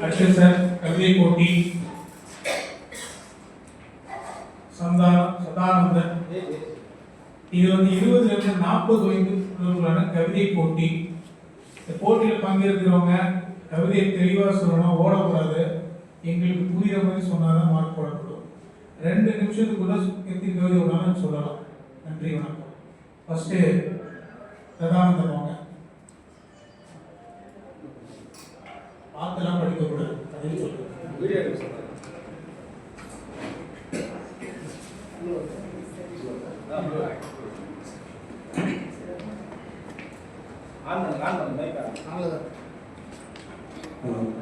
Akshay sir கவிதை போட்டி சந்தா சதானந்தன் இது வந்து இருபதுல இருந்து நாற்பது வயது உள்ளவர்களான கவிதை போட்டி இந்த போட்டியில் பங்கேற்கிறவங்க கவிதையை தெளிவாக சொல்லணும் ஓடக்கூடாது. எங்களுக்கு புரியுற மாதிரி சொன்னாதான் மார்க் போடப்படும் ரெண்டு நிமிஷத்துக்குள்ள எத்தனை கவிதை வேணாலும் சொல்லலாம். நன்றி வணக்கம். ஃபர்ஸ்ட்டு சதானந்தன் வாங்க பார்த்தெல்லாம் படிக்கக்கூடாது பதில் சொல்லுங்க.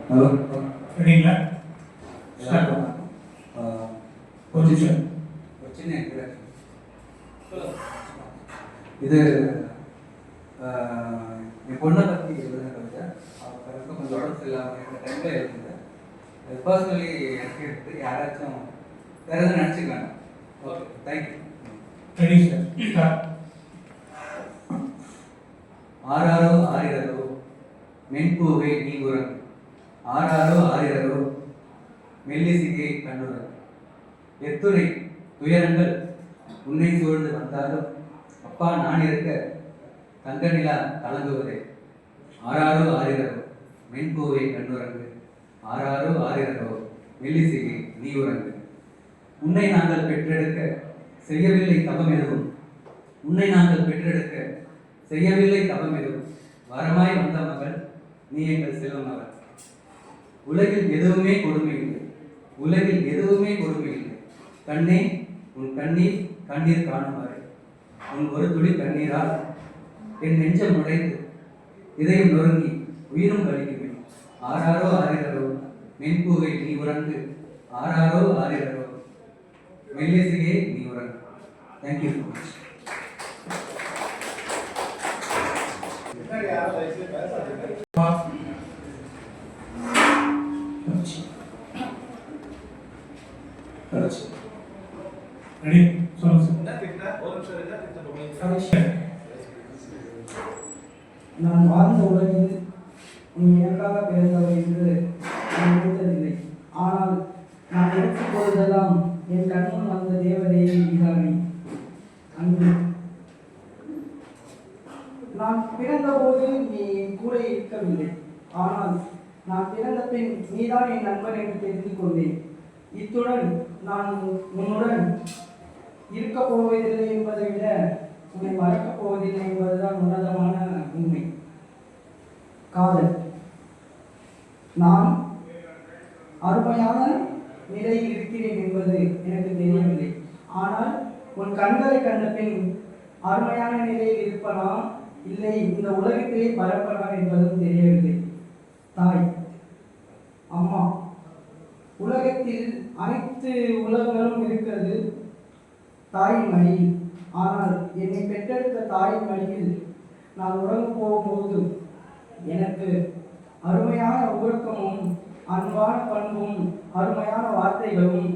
ஹலோ சரிங்களா Introduction. இது என் பொண்ணை பற்றி எழுதுன கவிதை. அவருக்கு கொஞ்சம் உடம்பு சரியில்லாமல் இருந்த டைமில் எழுதுனது. பர்சனலி எனக்கு எடுத்து யாராச்சும் வேறு எதுவும் நினச்சிக்கலாம் okay thank you sir start ஆறாரோ ஆறிரரோ மென்பூவே நீ உரம் ஆறாரோ ஆறிரரோ மெல்லிசிகை கண்ணுரன். எத்துணை துயரங்கள் உன்னை சூழ்ந்து வந்தாலும் அப்பா நான் இருக்க தங்க நிலா கலங்குவதே. ஆறாரோ ஆறிரரோ மென்பூவே கண்ணுரங்கு ஆறாரோ ஆறிரரோ மெல்லிசையை நீ உறங்கு உன்னை நாங்கள் பெற்றெடுக்க செய்யவில்லை தபம் எதுவும். உன்னை நாங்கள் பெற்றெடுக்க செய்யவில்லை தபம் எதுவும். வரமாய் வந்த மகள் நீ எங்கள் செல்வம் மகள். உலகில் எதுவுமே கொடுமை இல்லை. உலகில் எதுவுமே கொடுமை இல்லை. கண்ணே உன் கண்ணீர் கண்ணீர் காணும் வரை உன் ஒரு துளி கண்ணீரால் என் நெஞ்சம் நுழைந்து இதயம் நொறுங்கி உயிரும் கழிக்குமே ஆறாரோ ஆறிரரோ மென்பூவை நீ உறங்கு. ஆறாரோ ஆறிரரோ மெல்லிசையே நீ உறங்கு. Thank you so much ready சொல்லுங்க சார் நான் வாழ்ந்த உலகில் நீ எனக்காக பிறந்தவர் என்று நான் நினைத்ததில்லை. ஆனால் நான் நினைக்கும் பொழுதெல்லாம் என் கண்முன் வந்த தேவதையை நீதானே அன்பு. நான் பிறந்தபோது நீ என் கூட இருக்கவில்லை. ஆனால் நான் பிறந்த பின் நீதான் என் நண்பன் என்று தெரிந்து கொண்டேன். இத்துடன் நான் உன்னுடன் இருக்கப் போவதில்லை என்பதை விட உன்னை மறக்கப் போவதில்லை என்பதுதான் உன்னதமான உண்மை. காதல். நான் அருமையான நிலையில் இருக்கிறேன் என்பது எனக்கு தெரியவில்லை. ஆனால் உன் கண்களை கண்ட பின் அருமையான நிலையில் இருப்பனா இல்லை இந்த உலகத்திலே பரப்பனா என்பதும் தெரியவில்லை. தாய். அம்மா. உலகத்தில் அனைத்து உலகங்களும் இருக்கிறது. தாயின் மடி. ஆனால் என்னை பெற்றெடுத்த தாயின் மடியில் நான் உறங்க போகும்போது எனக்கு அருமையான ஒழுக்கமும் அன்பான பண்பும் அருமையான வார்த்தைகளும்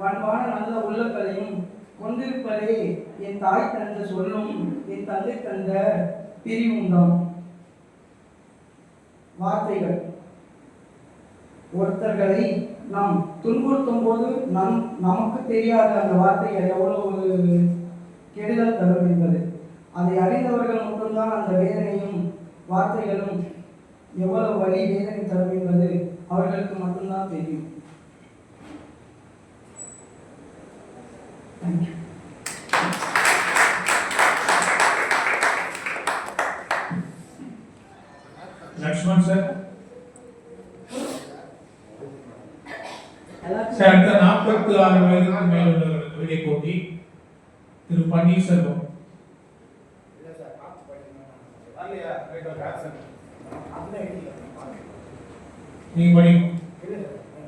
பண்பான நல்ல உள்ளங்களையும் கொண்டிருப்பதே என் தாய் தந்த சொல்லும் என் தந்தை தந்த பிரிவுண்டம். வார்த்தைகள். ஒருத்தர்களை நாம் துன்புறுத்தும் போது நம் நமக்கு தெரியாத அந்த வார்த்தைகள் எவ்வளவு கெடுதல் தரும் என்பது. அதை அறிந்தவர்கள் மட்டும்தான் அந்த வேதனையும் வார்த்தைகளும் எவ்வளவு வழி வேதனை தரும் என்பது அவர்களுக்கு மட்டும்தான் தெரியும் தேங்க்யூ லக்ஷ்மண் சார் சார் அடுத்த நாற்பத்தி ஆறு வயதுக்கு மேல் உள்ளவர்கள் கவிதை போட்டி திரு பன்னீர்செல்வம். நீங்க படி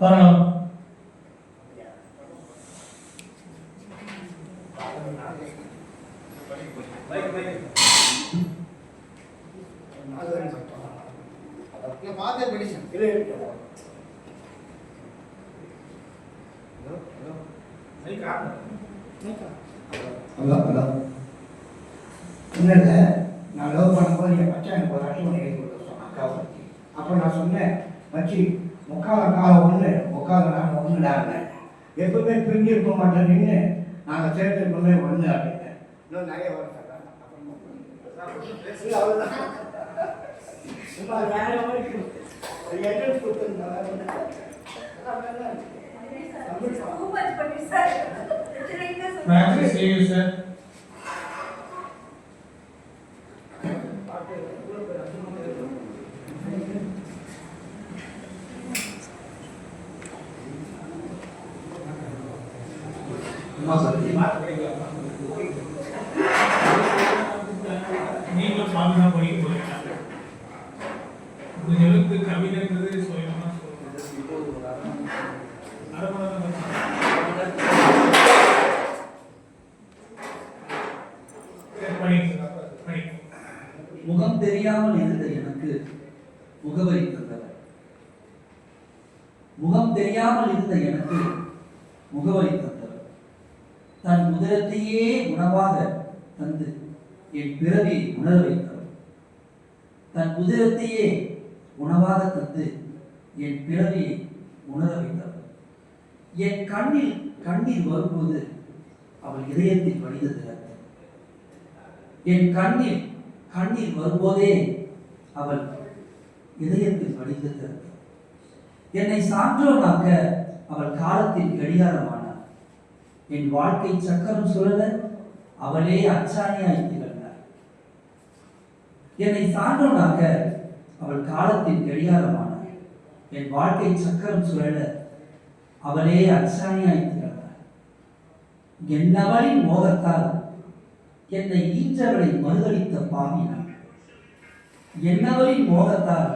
வரலாம் பார்த்தே படிச்சேன் நீங்க ஹலோ ஹலோ ஒன்றும் இல்லை நான் லவ் பண்ணும்போது என் மச்சான் எனக்கு ஒரு அட்டை ஒன்று எழுதி கொடுக்க சொன்னான் அக்காவை பற்றி அப்போ நான் சொன்னேன் மச்சி முக்கால கால ஒன்று முக்கால நான் ஒன்றுடாருனேன் எப்பவுமே பிரிஞ்சு இருக்க மாட்டேன் நின்று நாங்கள் சேர்த்து எப்பவுமே ஒன்று அப்படின்னேன். இன்னும் நிறைய வரும் சார் இல்லை, அவ்வளவுதான். சும்மா முகம் தெரியாமல் இருந்த எனக்கு முகவரி தந்தவர். முகம் தெரியாமல் இருந்த எனக்கு முகவரி தந்தவர். தன் உதரத்தையே உணவாக தந்து என் பிறவி உணர வைத்தவர். தன் உதரத்தையே உணவாக தந்து என் பிறவியை உணர வைத்தவர். என் கண்ணில் கண்ணீர் வரும்போது அவள் இதயத்தில் வடிந்தது என் கண்ணில் கண்ணீர் வரும்போதே அவள் இதயத்தில் வடிந்தது. என்னை சான்றோனாக்க அவள் காலத்தில் கடிகாரமானார் என் வாழ்க்கை சக்கரம் சுழல அவளே அச்சாணியாய் திகழ்ந்தார் என்னை சான்றோனாக்க அவள் காலத்தில் கடிகாரமானார் என் வாழ்க்கை சக்கரம் சுழல அவளே அச்சாணியாய் திகழ்ந்தார் என்னவளின் மோகத்தால் என்னை ஈன்றவளை மறுதளித்த பாவினான் என்னவளின் மோகத்தால்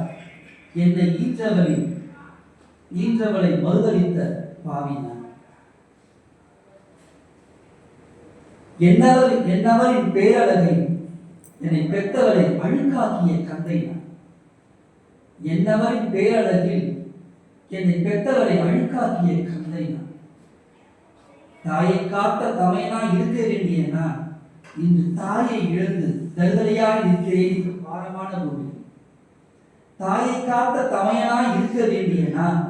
என்னை ஈன்றவளின் ஈன்றவளை மறுதளித்த பாவினான் என்னவள் என்னவரின் பேரழகை என்னை பெற்றவளை அழுக்காக்கிய கந்தை நான். என்னவரின் பேரழகில் என்னை பெற்றவரை அழுக்காக்கிய கந்தை நான். தாயை காத்த தமையனா இருக்க வேண்டிய நான் இன்று தாயை இழந்து தருதலையாய் இருக்கிறேன் இந்த பாரமான பூமி தாயை காத்த தமையனாய் இருக்க வேண்டிய நான்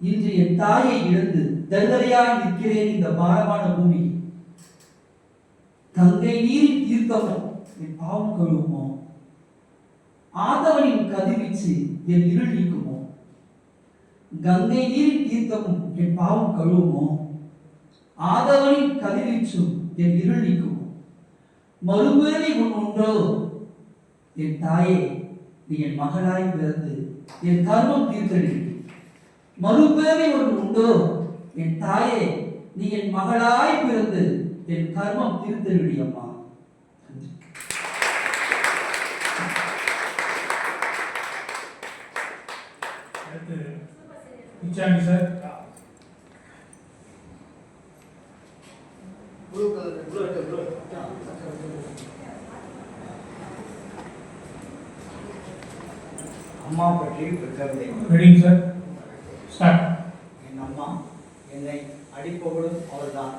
இன்று என் தாயை இழந்து தருதலையாய் நிற்கிறேன் இந்த பாரமான பூமி. கங்கை நீரின் தீர்த்தமோ என் பாவம் கழுவுமோ? ஆதவனின் கதிர்வீச்சு என் இருள் நீக்குமோ? கங்கை நீரின் தீர்த்தமும் என் பாவம் கழுவுமோ? ஆதவனின் கதிர்வீச்சும் என் இருள் நீக்கும்? மறுபிறவி உன் உண்டோ? என் தாயே நீ என் மகளாய் பிறந்து என் கர்மம் தீர்த்தடி மறுபிறவி ஒன்று உண்டோ? என் தாயே நீ என் மகளாய் பிறந்து என் கர்மம் தீர்த்தடி அம்மா அடுத்து சார். பற்றி சார் ஸ்டார்ட் என் அம்மா என்னை அடிப்பவளும் அவர்தான்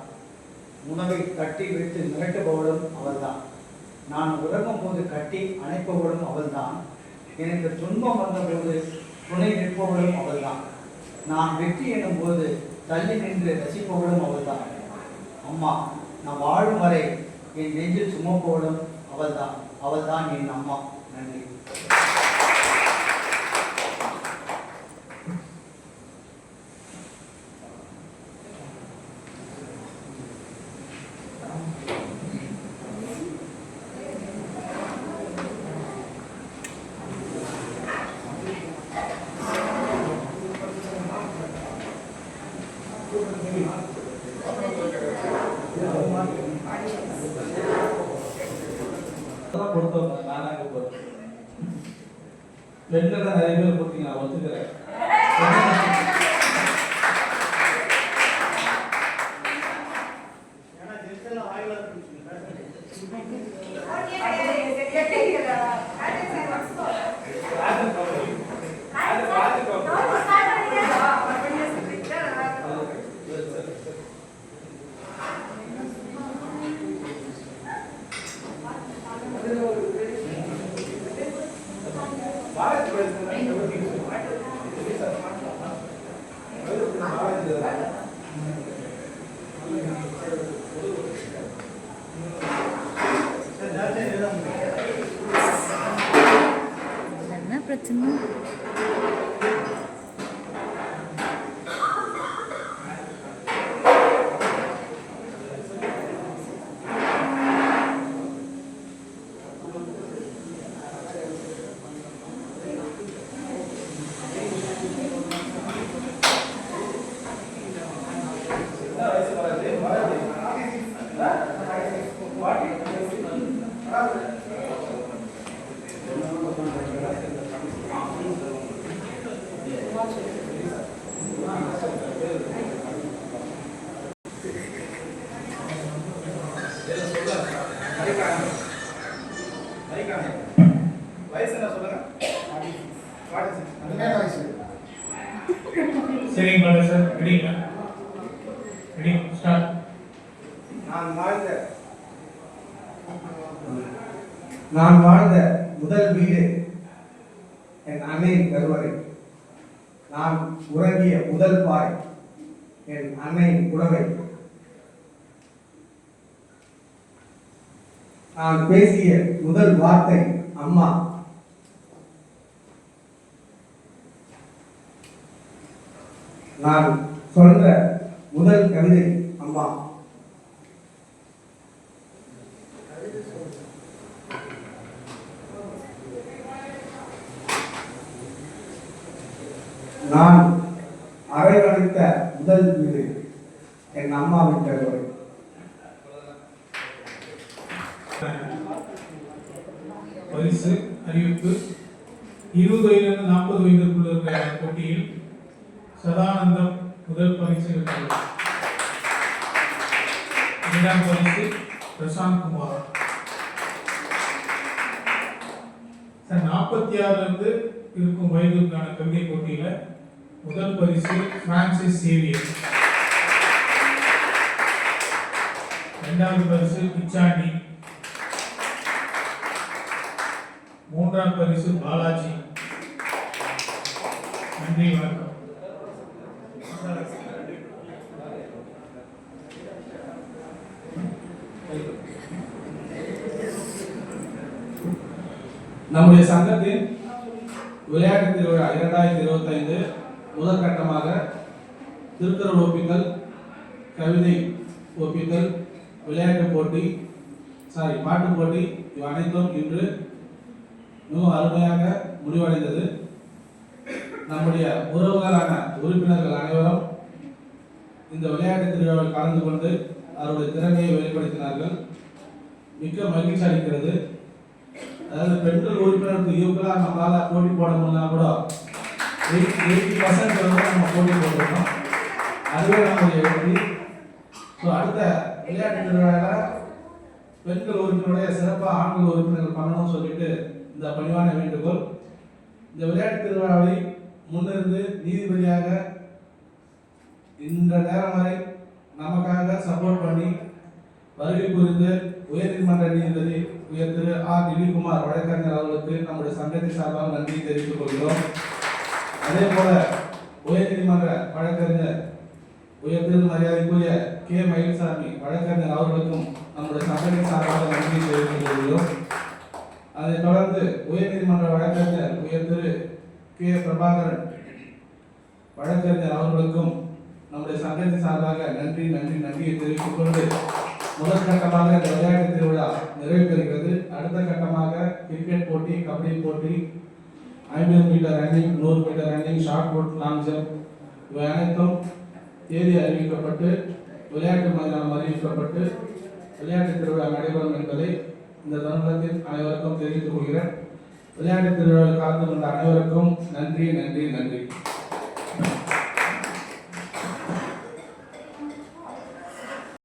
உணவை கட்டி விட்டு மிரட்டுபவளும் அவள்தான். நான் உறங்கும் போது கட்டி அணைப்பவளும் அவள்தான். எனக்கு துன்பம் வந்தபோது துணை நிற்பவளும் அவள்தான். நான் வெற்றி எனும் போது தள்ளி நின்று ரசிப்பவளும் அவள்தான். அம்மா நான் வாழும் வரை என் நெஞ்சில் சுமப்பவளும் அவள்தான். அவள்தான் என் அம்மா. 怎么？வயசு என்ன சொல்லுங்க என்ன வயசு சார் ரெடிங்களா ரெடி ஸ்டார்ட் நான் வாழ்ந்த நான் வாழ்ந்த முதல் வீடு என் அன்னையின் கருவறை. நான் உறங்கிய முதல் பாய் என் அன்னையின் புடவை நான் பேசிய முதல் வார்த்தை அம்மா. நான் சொல்ற முதல் கவிதை அம்மா நான் அரவணைத்த முதல் வீடு என் அம்மாவின் கருவறை பரிசு அறிவிப்பு. இருபது வயதிலிருந்து நாற்பது வயதிற்குள்ள இருக்கிற போட்டியில் சதானந்தம் முதல் பரிசு இரண்டாம் பரிசு பிரசாந்த் குமார். சார் நாற்பத்தி ஆறுலேருந்து இருக்கும் வயதுக்கான கவிதை போட்டியில் முதல் பரிசு பிரான்சிஸ் சேவியர். இரண்டாவது பரிசு பிச்சாண்டி. மைசூர் பாலாஜி. நன்றி வணக்கம். நம்முடைய சங்கத்தின் விளையாட்டு திருவிழா இரண்டாயிரத்தி இருபத்தைந்து ஐந்து முதற்கட்டமாக திருக்குறள் ஒப்பித்தல் கவிதை ஒப்பித்தல் விளையாட்டு போட்டி சாரி பாட்டு போட்டி இவை அனைத்தும் இன்று மிகவும் அருமையாக முடிவடைந்தது. நம்முடைய உறவுகளான உறுப்பினர்கள் அனைவரும் இந்த விளையாட்டு திருவிழாவில் கலந்து கொண்டு அவருடைய திறமையை வெளிப்படுத்தினார்கள். மிக்க மகிழ்ச்சி அளிக்கிறது. அதாவது பெண்கள் உறுப்பினருக்கு ஈக்குவலாக நம்மளால் போட்டி போட முடியலனா கூட எயிட்டி பர்சன்ட் வந்து நம்ம போட்டி போட்டிருக்கோம். அதுவே நம்முடைய வெற்றி. ஸோ அடுத்த விளையாட்டு திருவிழாவில் பெண்கள் உறுப்பினருடைய சிறப்பாக ஆண்கள் உறுப்பினர்கள் பண்ணணும்னு சொல்லிட்டு இந்த பணிவான வேண்டுகோள். இந்த விளையாட்டு திருவிழாவை முன்னிருந்து நீதிபதியாக இந்த நேரம் வரை நமக்காக சப்போர்ட் பண்ணி வருகை புரிந்து உயர்நீதிமன்ற நீதிபதி உயர் திரு ஆர் திலீப்குமார் வழக்கறிஞர் அவர்களுக்கு நம்முடைய சங்கத்தின் சார்பாக நன்றி தெரிவித்துக் கொள்கிறோம். அதே போல உயர்நீதிமன்ற வழக்கறிஞர் உயர் திரு மரியாதைக்குரிய கே. மயில்சாமி வழக்கறிஞர் அவர்களுக்கும் நம்முடைய சங்கத்தின் சார்பாக நன்றி தெரிவித்துக் கொள்கிறோம். அதைத் தொடர்ந்து உயர்நீதிமன்ற வழக்கறிஞர் உயர் திரு. கே. பிரபாகரன் வழக்கறிஞர் அவர்களுக்கும் நம்முடைய சங்கத்தின் சார்பாக நன்றி நன்றி நன்றியை தெரிவித்துக் கொண்டு முதல் கட்டமாக இந்த விளையாட்டு திருவிழா நிறைவேறுகிறது அடுத்த கட்டமாக கிரிக்கெட் போட்டி கபடி போட்டி ஐம்பது மீட்டர் ரன்னிங் நூறு metre running shot put long jump இவை அனைத்தும் தேதி அறிவிக்கப்பட்டு விளையாட்டு மைதானம் அறிவிக்கப்பட்டு விளையாட்டு திருவிழா நடைபெறும் என்பதை இந்த தருணத்தில் அனைவருக்கும் தெரிவித்துக் கொள்கிறேன். விளையாட்டு திருவிழாவில் கலந்து கொண்ட அனைவருக்கும் நன்றி நன்றி நன்றி.